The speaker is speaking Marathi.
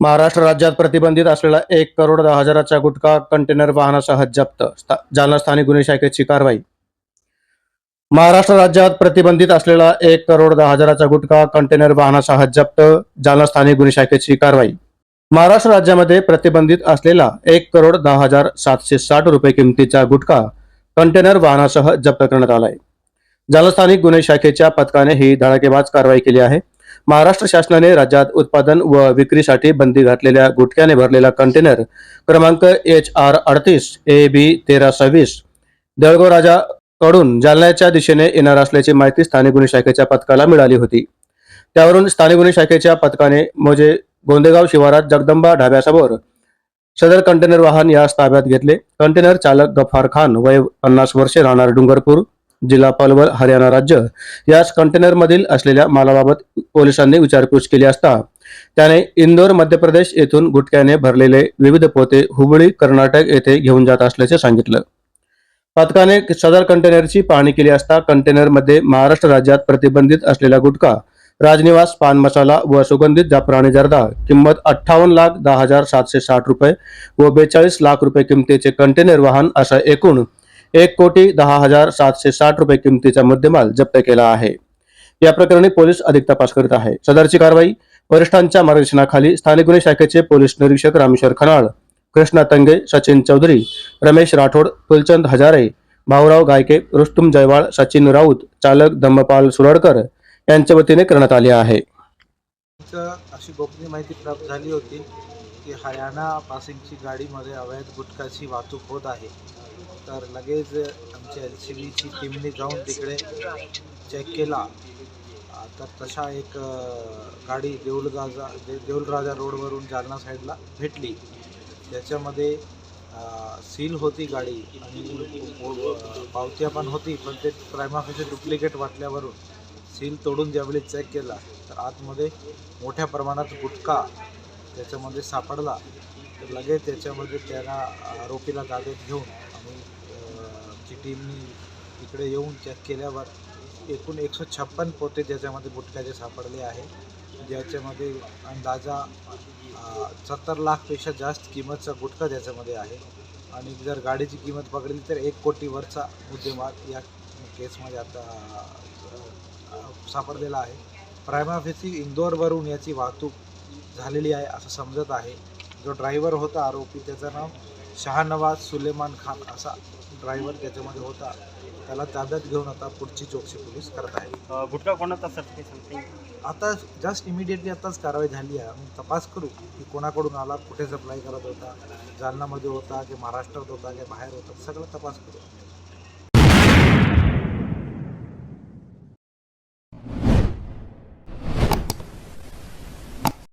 महाराष्ट्र राज्यात प्रतिबंधित असलेला एक करोड दहा हजाराचा गुटखा कंटेनर वाहनासह जप्त. जालना स्थानिक गुन्हे शाखेची कारवाई महाराष्ट्र राज्यात प्रतिबंधित असलेला एक करोड दहा हजाराचा गुटखा कंटेनर वाहनासह जप्त. जालना स्थानिक गुन्हे शाखेची कारवाई महाराष्ट्र राज्यामध्ये प्रतिबंधित असलेला एक करोड दहा हजार सातशे साठ रुपये किमतीचा गुटखा कंटेनर वाहनासह जप्त करण्यात आलाय. जालना स्थानिक गुन्हे शाखेच्या पथकाने ही धडाकेबाज कारवाई केली आहे. महाराष्ट्र शासनाने राज्यात उत्पादन व विक्रीसाठी बंदी घातलेल्या गुटख्याने भरलेला कंटेनर क्रमांक एच आर अडतीस ए बी तेरा सव्वीस देळगाव राजा कडून जालन्याच्या दिशेने येणार असल्याची माहिती स्थानिक गुन्हे शाखेच्या पथकाला मिळाली होती. त्यावरून स्थानिक गुन्हे शाखेच्या पथकाने मोजे गोंदेगाव शिवारात जगदंबा ढाब्यासमोर सदर कंटेनर वाहन यास ताब्यात घेतले. कंटेनर चालक गफार खान वय पन्नास वर्षे राहणार डुंगरपूर जिल्हा पलवल हरियाणा राज्य यास कंटेनरमधील असलेल्या मालाबाबत पोलिसांनी विचारपूस केली असता त्याने इंदोर मध्य प्रदेश येथून गुटख्याने भरलेले विविध पोते हुबळी कर्नाटक येथे घेऊन जात असल्याचे सांगितलं. पथकाने सदर कंटेनरची पाहणी केली असता कंटेनरमध्ये महाराष्ट्र राज्यात प्रतिबंधित असलेला गुटखा राजनिवास पान मसाला व सुगंधित जाफराणी जर्दा किंमत अठ्ठावन्न लाख दहा हजार सातशे साठ रुपये व बेचाळीस लाख रुपये किमतीचे कंटेनर वाहन असा एकूण एक कोटी दहा हजार सातशे साठ रुपये किमतीचा मुद्देमाल जप्त केला आहे. या प्रकरणी पोलीस अधिक तपास करीत आहे. सदरची कारवाई वरिष्ठांच्या मार्गदर्शनाखाली स्थानिक गुन्हे शाखेचे पोलीस निरीक्षक रामेश्वर खनाळ कृष्णा तंगे सचिन चौधरी रमेश राठोड फुलचंद हजारे भाऊराव गायके रुस्तुम जयवाळ सचिन राऊत चालक धम्मपाल सुरडकर यांच्या वतीने करण्यात आली आहे. अशी गोपनीय माहिती प्राप्त झाली होती की हरियाणा पासिंगची गाडीमध्ये अवैध गुटखाची वाहतूक होत आहे. तर लगेच आमच्या एल सी बीची टीमने जाऊन तिकडे चेक केला. तर तशा एक गाडी देऊलगाजा दे देऊलराजा रोडवरून जालना साईडला भेटली. त्याच्यामध्ये सील होती गाडी आणि पावत्या पण होती पण ते प्रायमाफीचे डुप्लिकेट वाटल्यावरून सील तोडून ज्यावेळी चेक केला तर आतमध्ये मोठ्या प्रमाणात गुटखा त्याच्यामध्ये सापडला. तर लगेच त्याच्यामध्ये त्यांना आरोपीला जागेत घेऊन आमची टीमनी इकडे येऊन चेक केल्यावर एकूण एकशे छप्पन पोते ज्याच्यामध्ये गुटख्याचे सापडले आहे. ज्याच्यामध्ये अंदाजा सत्तर लाखपेक्षा जास्त किंमतचा गुटखा त्याच्यामध्ये आहे. आणि जर गाडीची किंमत पकडली तर एक कोटीवरचा मुद्देमाल या केसमध्ये आता सापडलेला आहे. प्रायमाफेसी इंदोरवरून याची वाहतूक झालेली आहे असं समजत आहे. जो ड्रायव्हर होता आरोपी त्याचं नाव शहानवाज सुलेमान खान असा ड्रायव्हर त्याच्यामध्ये होता. त्याला ताब्यात घेऊन आता पुढची चौकशी पोलीस करत आहे गुटखा कोणाचा सर? ते सांगता? आता जस्ट इमिडिएटली आताच कारवाई झाली आहे. आम्ही तपास करू की कोणाकडून आला कुठे सप्लाय करत होता जालनामध्ये होता की महाराष्ट्रात होता की बाहेर होता सगळं तपास करू.